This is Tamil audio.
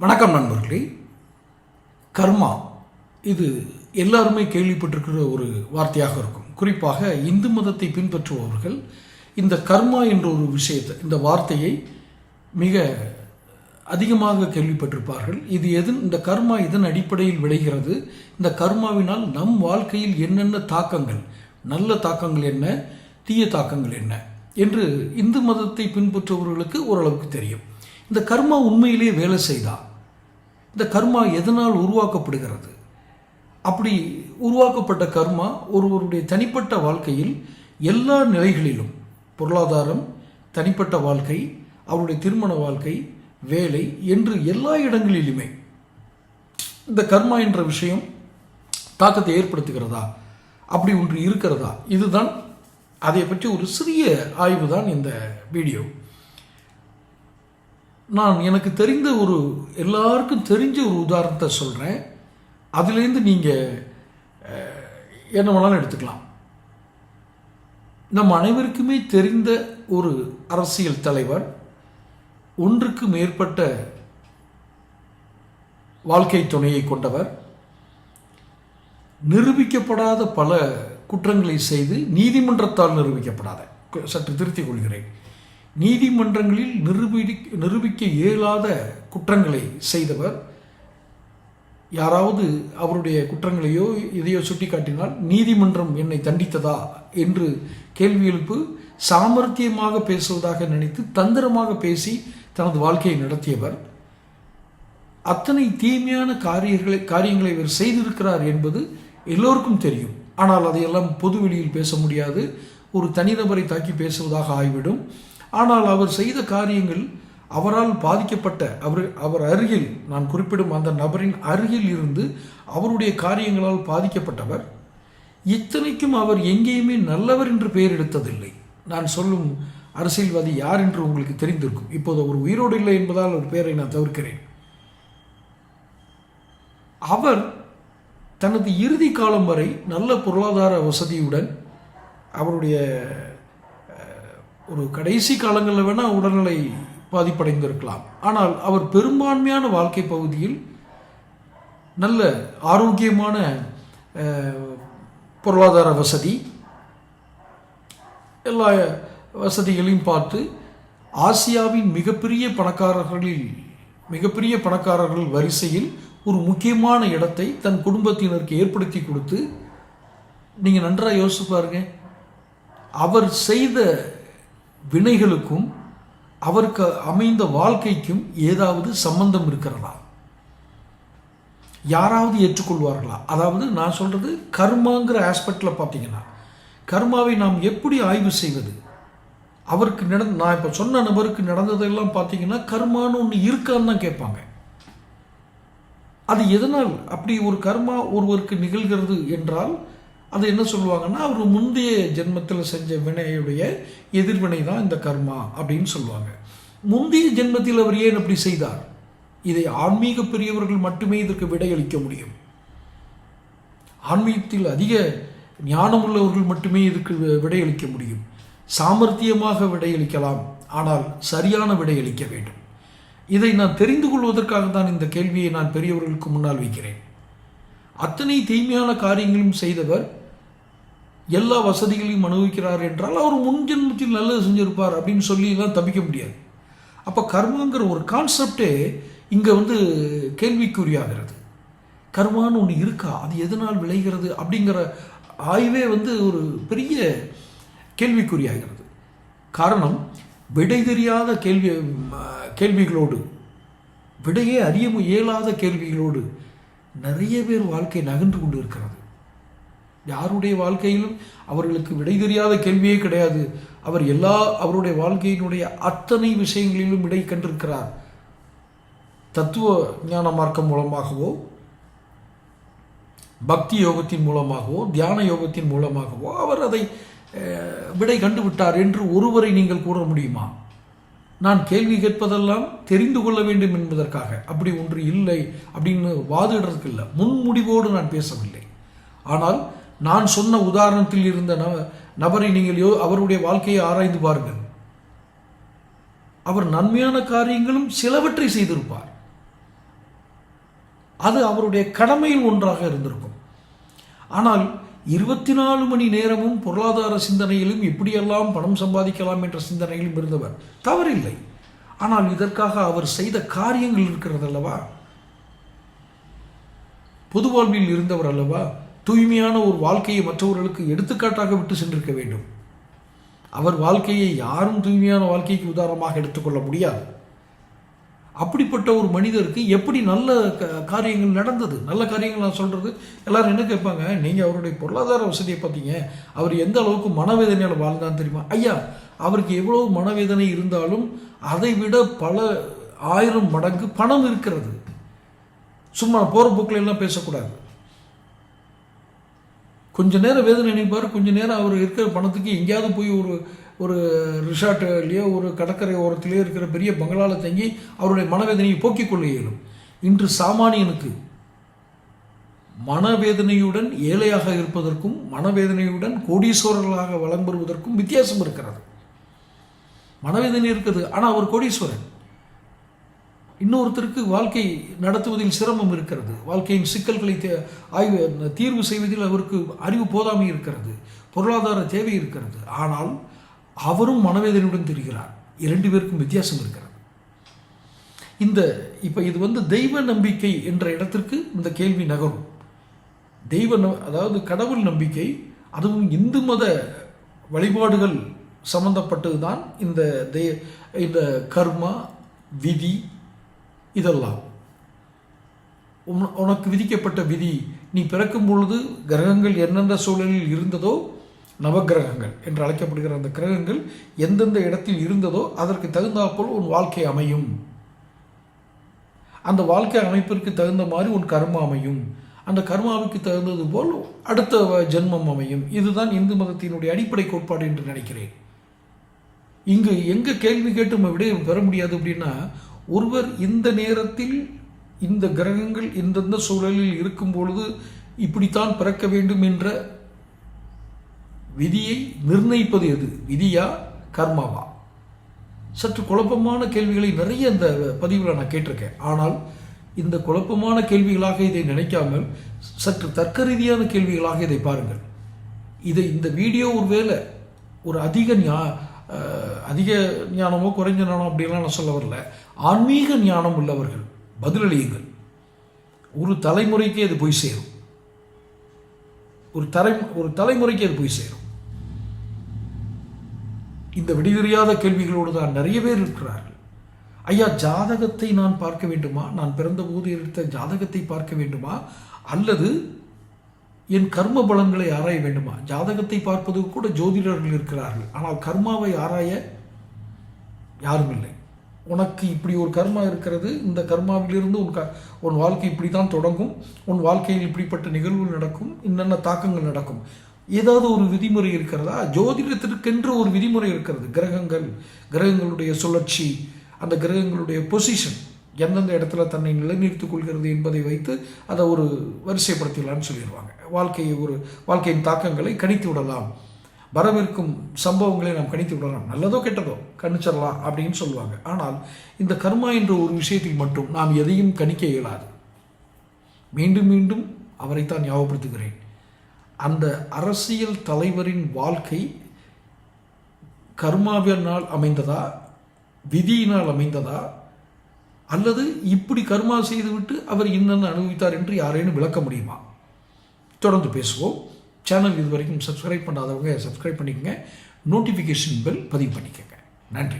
வணக்கம் நண்பர்களே. கர்மா இது எல்லாருமே கேள்விப்பட்டிருக்கிற ஒரு வார்த்தையாக இருக்கும். குறிப்பாக இந்து மதத்தை பின்பற்றுபவர்கள் இந்த கர்மா என்ற ஒரு விஷயத்தை இந்த வார்த்தையை மிக அதிகமாக கேள்விப்பட்டிருப்பார்கள். இது எது இந்த கர்மா இதன் அடிப்படையில் விளைகிறது? இந்த கர்மாவினால் நம் வாழ்க்கையில் என்னென்ன தாக்கங்கள்? நல்ல தாக்கங்கள் என்ன? தீய தாக்கங்கள் என்ன? என்று இந்து மதத்தை பின்பற்றுபவர்களுக்கு ஓரளவுக்கு தெரியும். இந்த கர்மா உண்மையிலேயே வேலை செய்தா? இந்த கர்மா எதனால் உருவாக்கப்படுகிறது? அப்படி உருவாக்கப்பட்ட கர்மா ஒருவருடைய தனிப்பட்ட வாழ்க்கையில் எல்லா நிலைகளிலும் பொருளாதாரம் தனிப்பட்ட வாழ்க்கை அவருடைய திருமண வாழ்க்கை வேலை என்று எல்லா இடங்களிலுமே இந்த கர்மா என்ற விஷயம் தாக்கத்தை ஏற்படுத்துகிறதா? அப்படி ஒன்று இருக்கிறதா? இதுதான் அதை பற்றி ஒரு சிறிய ஆய்வு தான் இந்த வீடியோ. நான் எனக்கு தெரிந்த ஒரு எல்லாருக்கும் தெரிஞ்ச ஒரு உதாரணத்தை சொல்கிறேன் அதுலேருந்து நீங்கள் என்ன வேணாலும் எடுத்துக்கலாம். நம் அனைவருக்குமே தெரிந்த ஒரு அரசியல் தலைவர் ஒன்றுக்கு மேற்பட்ட வாழ்க்கை துணையை கொண்டவர் நிரூபிக்கப்படாத பல குற்றங்களை செய்து நீதிமன்றத்தால் நிரூபிக்கப்படாத சற்று திருத்திக் கொள்கிறேன். நீதிமன்றங்களில் நிரூபி நிரூபிக்க இயலாத குற்றங்களை செய்தவர். யாராவது அவருடைய குற்றங்களையோ இதையோ சுட்டிக்காட்டினால் நீதிமன்றம் என்னை தண்டித்ததா என்று கேள்வி எழுப்பு சாமர்த்தியமாக பேசுவதாக நினைத்து தந்திரமாக பேசி தனது வாழ்க்கையை நடத்தியவர். அத்தனை தீமையான காரியங்களை காரியங்களை இவர் செய்திருக்கிறார் என்பது எல்லோருக்கும் தெரியும். ஆனால் அதையெல்லாம் பொதுவெளியில் பேச முடியாது. ஒரு தனிநபரை தாக்கி பேசுவதாக ஆகிவிடும் ஆனால் அவர் செய்த காரியங்கள் அவரால் பாதிக்கப்பட்ட அவர் அவர் அருகில் நான் குறிப்பிடும் அந்த நபரின் அருகில் இருந்து அவருடைய காரியங்களால் பாதிக்கப்பட்டவர். இத்தனைக்கும் அவர் எங்கேயுமே நல்லவர் என்று பெயர் எடுத்ததில்லை. நான் சொல்லும் அரசியல்வாதி யார் என்று உங்களுக்கு தெரிந்திருக்கும். இப்போது அவர் உயிரோடு இல்லை என்பதால் ஒரு பெயரை நான் தவிர்க்கிறேன். அவர் தனது இறுதி காலம் வரை நல்ல பொருளாதார வசதியுடன் அவருடைய ஒரு கடைசி காலங்களில் வேணால் உடல்நிலை பாதிப்படைந்திருக்கலாம். ஆனால் அவர் பெரும்பான்மையான வாழ்க்கை பகுதியில் நல்ல ஆரோக்கியமான பொருளாதார வசதி எல்லா வசதிகளையும் பார்த்து ஆசியாவின் மிகப்பெரிய பணக்காரர்களில் மிகப்பெரிய பணக்காரர்கள் வரிசையில் ஒரு முக்கியமான இடத்தை தன் குடும்பத்தினருக்கு ஏற்படுத்தி கொடுத்து நீங்கள் நன்றாக யோசிப்பாருங்க அவர் செய்த வினைகளுக்கும் அவருக்கு அமைந்த வாழ்க்கைக்கும் ஏதாவது சம்பந்தம் இருக்கிறதா? யாராவது ஏற்றுக்கொள்வார்களா? அதாவது நான் சொல்கிறது கர்மாங்கிற ஆஸ்பெக்டில் பார்த்தீங்கன்னா கர்மாவை நாம் எப்படி ஆய்வு செய்வது? அவருக்கு நடந்த நான் இப்போ சொன்ன நபருக்கு நடந்ததெல்லாம் பார்த்தீங்கன்னா கர்மான்னு ஒன்று இருக்கான்னு தான் கேட்பாங்க. அது எதனால்? அப்படி ஒரு கர்மா ஒருவருக்கு நிகழ்கிறது என்றால் அது என்ன சொல்லுவாங்கன்னா அவர் முந்தைய ஜென்மத்தில் செஞ்ச வினையுடைய எதிர்வினை தான் இந்த கர்மா அப்படின்னு சொல்லுவாங்க. முந்தைய ஜென்மத்தில் அவர் ஏன் அப்படி செய்தார்? இதை ஆன்மீக பெரியவர்கள் மட்டுமே இதற்கு விடையளிக்க முடியும். ஆன்மீகத்தில் அதிக ஞானம் உள்ளவர்கள் மட்டுமே இதுக்கு விடையளிக்க முடியும். சாமர்த்தியமாக விடையளிக்கலாம் ஆனால் சரியான விடையளிக்க வேண்டும். இதை நான் தெரிந்து கொள்வதற்காக தான் இந்த கேள்வியை நான் பெரியவர்களுக்கு முன்னால் வைக்கிறேன். அத்தனை தீமையான காரியங்களும் செய்தவர் எல்லா வசதிகளையும் அனுபவிக்கிறார் என்றால் அவர் முன்ஜென்மத்தில் நல்லது செஞ்சிருப்பார் அப்படின்னு சொல்லி எல்லாம் தப்பிக்க முடியாது. அப்போ கர்மாங்கிற ஒரு கான்செப்டே இங்கே வந்து கேள்விக்குறியாகிறது. கர்மான்னு ஒன்று இருக்கா? அது எதனால் விளைகிறது? அப்படிங்கிற ஆய்வே வந்து ஒரு பெரிய கேள்விக்குறியாகிறது. காரணம் விடை தெரியாத கேள்வி கேள்விகளோடு விடையே அறிய இயலாத கேள்விகளோடு நிறைய பேர் வாழ்க்கை நகர்ந்து கொண்டு இருக்கிறது. யாருடைய வாழ்க்கையிலும் அவர்களுக்கு விடை தெரியாத கேள்வியே கிடையாது. அவர் எல்லா அவருடைய வாழ்க்கையினுடைய அத்தனை விஷயங்களிலும் விடை கண்டிருக்கிறார். தத்துவ ஞான மார்க்கம் மூலமாகவோ பக்தி யோகத்தின் மூலமாகவோ தியான யோகத்தின் மூலமாகவோ அவர் அதை விடை கண்டுவிட்டார் என்று ஒருவரை நீங்கள் கூற முடியுமா? நான் கேள்வி கேட்பதெல்லாம் தெரிந்து கொள்ள வேண்டும் என்பதற்காக. அப்படி ஒன்று இல்லை அப்படின்னு வாதிடுறதுக்கு இல்லை. முன்முடிவோடு நான் பேசவில்லை. ஆனால் நான் சொன்ன உதாரணத்தில் இருந்த நபரை நீங்கள் யோ அவருடைய வாழ்க்கையை ஆராய்ந்து பாருங்கள். அவர் நன்மையான காரியங்களும் சிலவற்றை செய்திருப்பார். அது அவருடைய கடமையில் ஒன்றாக இருந்திருக்கும். ஆனால் இருபத்தி நாலு மணி நேரமும் பொருளாதார சிந்தனையிலும் எப்படியெல்லாம் பணம் சம்பாதிக்கலாம் என்ற சிந்தனையிலும் இருந்தவர் தவறில்லை. ஆனால் இதற்காக அவர் செய்த காரியங்கள் இருக்கிறது அல்லவா பொது வாழ்வில் இருந்தவர் அல்லவா? தூய்மையான ஒரு வாழ்க்கையை மற்றவர்களுக்கு எடுத்துக்காட்டாக விட்டு சென்றிருக்க வேண்டும். அவர் வாழ்க்கையை யாரும் தூய்மையான வாழ்க்கைக்கு உதாரணமாக எடுத்துக்கொள்ள முடியாது. அப்படிப்பட்ட ஒரு மனிதருக்கு எப்படி நல்ல க காரியங்கள் நடந்தது? நல்ல காரியங்கள் நான் சொல்கிறது எல்லோரும் என்ன கேட்பாங்க? நீங்கள் அவருடைய பொருளாதார வசதியை பார்த்தீங்க அவர் எந்த அளவுக்கு மனவேதனையால் வாழ்ந்தான்னு தெரியுமா? ஐயா அவருக்கு எவ்வளோ மனவேதனை இருந்தாலும் அதை விட பல ஆயிரம் மடங்கு பணம் இருக்கிறது. சும்மா போகிற போக்கில் எல்லாம் பேசக்கூடாது. கொஞ்ச நேரம் வேதனை நினைப்பார் கொஞ்ச நேரம் அவர் இருக்கிற பணத்துக்கு எங்கேயாவது போய் ஒரு ஒரு ரிசார்ட்லேயோ ஒரு கடற்கரை ஓரத்திலேயோ இருக்கிற பெரிய பங்களாவில் தங்கி அவருடைய மனவேதனையை போக்கிக் கொள்ள இயலும். இன்று சாமானியனுக்கு மனவேதனையுடன் ஏழையாக இருப்பதற்கும் மனவேதனையுடன் கோடீஸ்வரர்களாக வளம் பெறுவதற்கும் வித்தியாசம் இருக்கிறது. மனவேதனை இருக்குது ஆனால் அவர் கோடீஸ்வரன். இன்னொருத்தருக்கு வாழ்க்கை நடத்துவதில் சிரமம் இருக்கிறது. வாழ்க்கையின் சிக்கல்களை ஆய்வு தீர்வு செய்வதில் அவருக்கு அறிவு போதாமை இருக்கிறது. பொருளாதார தேவை இருக்கிறது. ஆனால் அவரும் மனவேதனையுடன் தெரிகிறார். இரண்டு பேருக்கும் வித்தியாசம் இருக்கிறது. இந்த இப்போ இது வந்து தெய்வ நம்பிக்கை என்ற இடத்திற்கு இந்த கேள்வி நகரும். தெய்வ அதாவது கடவுள் நம்பிக்கை அதுவும் இந்து மத வழிபாடுகள் சம்பந்தப்பட்டது தான் இந்த இந்த கர்மா விதி இதெல்லாம். உனக்கு விதிக்கப்பட்ட விதி நீ பிறக்கும் பொழுது கிரகங்கள் எந்தெந்த சூழலில் இருந்ததோ நவகிரகங்கள் என்று அழைக்கப்படுகிற அந்த கிரகங்கள் எந்தெந்த இடத்தில் இருந்ததோ அதற்கு தகுந்தாற்போல் உன் வாழ்க்கை அமையும். அந்த வாழ்க்கை அமைப்பிற்கு தகுந்த மாதிரி உன் கர்மா அமையும். அந்த கர்மாவுக்கு தகுந்தது போல் அடுத்த ஜென்மம் அமையும். இதுதான் இந்து மதத்தினுடைய அடிப்படை கோட்பாடு என்று நினைக்கிறேன். இங்கு எங்கே கேள்வி கேட்டு நம்ம விட பெற முடியாது அப்படின்னா ஒருவர் இந்த நேரத்தில் இந்த கிரகங்கள் இந்தந்த சூழலில் இருக்கும் பொழுது இப்படித்தான் பிறக்க வேண்டும் என்ற விதியை நிர்ணயிப்பது எது? விதியா கர்மாவா? சற்று குழப்பமான கேள்விகளை நிறைய இந்த பதிவில் நான் கேட்டிருக்கேன். ஆனால் இந்த குழப்பமான கேள்விகளாக இதை நினைக்காமல் சற்று தர்க்க ரீதியான கேள்விகளாக இதை பாருங்கள். இதை இந்த வீடியோ ஒரு வேலை ஒரு அதிக ஞா அதிக ஞானமோ குறைஞ்ச ஞானம் அப்படின்லாம் நான் சொல்ல வரல. ஆன்மீக ஞானம் உள்ளவர்கள் பதிலளியுங்கள். ஒரு தலைமுறைக்கு அது போய் சேரும். ஒரு தலை ஒரு தலைமுறைக்கு அது போய் சேரும். இந்த விடுதறியாத கேள்விகளோடு தான் நிறைய பேர் இருக்கிறார்கள். ஐயா ஜாதகத்தை நான் பார்க்க வேண்டுமா? நான் பிறந்தபோது எடுத்த ஜாதகத்தை பார்க்க வேண்டுமா? அல்லது என் கர்ம பலன்களை ஆராய வேண்டுமா? ஜாதகத்தை பார்ப்பது கூட ஜோதிடர்கள் இருக்கிறார்கள். ஆனால் கர்மாவை ஆராய யாரும் இல்லை உனக்கு இப்படி ஒரு கர்மா இருக்கிறது இந்த கர்மாவிலிருந்து உன் க உன் வாழ்க்கை இப்படி தான் தொடங்கும் உன் வாழ்க்கையில் இப்படிப்பட்ட நிகழ்வுகள் நடக்கும் என்னென்ன தாக்கங்கள் நடக்கும். ஏதாவது ஒரு விதிமுறை இருக்கிறதா? ஜோதிடத்திற்கென்று ஒரு விதிமுறை இருக்கிறது. கிரகங்கள் கிரகங்களுடைய சுழற்சி அந்த கிரகங்களுடைய பொசிஷன் எந்தெந்த இடத்துல தன்னை நிலைநிறுத்திக் கொள்கிறது என்பதை வைத்து அதை ஒரு வரிசைப்படுத்திடலாம்னு சொல்லிடுவாங்க. வாழ்க்கையை ஒரு வாழ்க்கையின் தாக்கங்களை கணித்து விடலாம். வரவிருக்கும் சம்பவங்களை நாம் கணித்து விடலாம். நல்லதோ கெட்டதோ கணிச்சிடலாம் அப்படின்னு சொல்லுவாங்க. ஆனால் இந்த கர்மா என்ற ஒரு விஷயத்தில் மட்டும் நாம் எதையும் கணிக்க இயலாது. மீண்டும் மீண்டும் அவரைத்தான் ஞாபகப்படுத்துகிறேன். அந்த அரசியல் தலைவரின் வாழ்க்கை கர்மாவினால் அமைந்ததா விதியினால் அமைந்ததா அல்லது இப்படி கர்மா செய்துவிட்டு அவர் இன்னென்ன அனுபவித்தார் என்று யாரேனும் விளக்க முடியுமா? தொடர்ந்து பேசுவோம். சேனல் இது வரைக்கும் சப்ஸ்கிரைப் பண்ணாதவங்க சப்ஸ்கிரைப் பண்ணிக்கங்க. நோட்டிஃபிகேஷன் பெல் பதிவு பண்ணிக்கோங்க. நன்றி.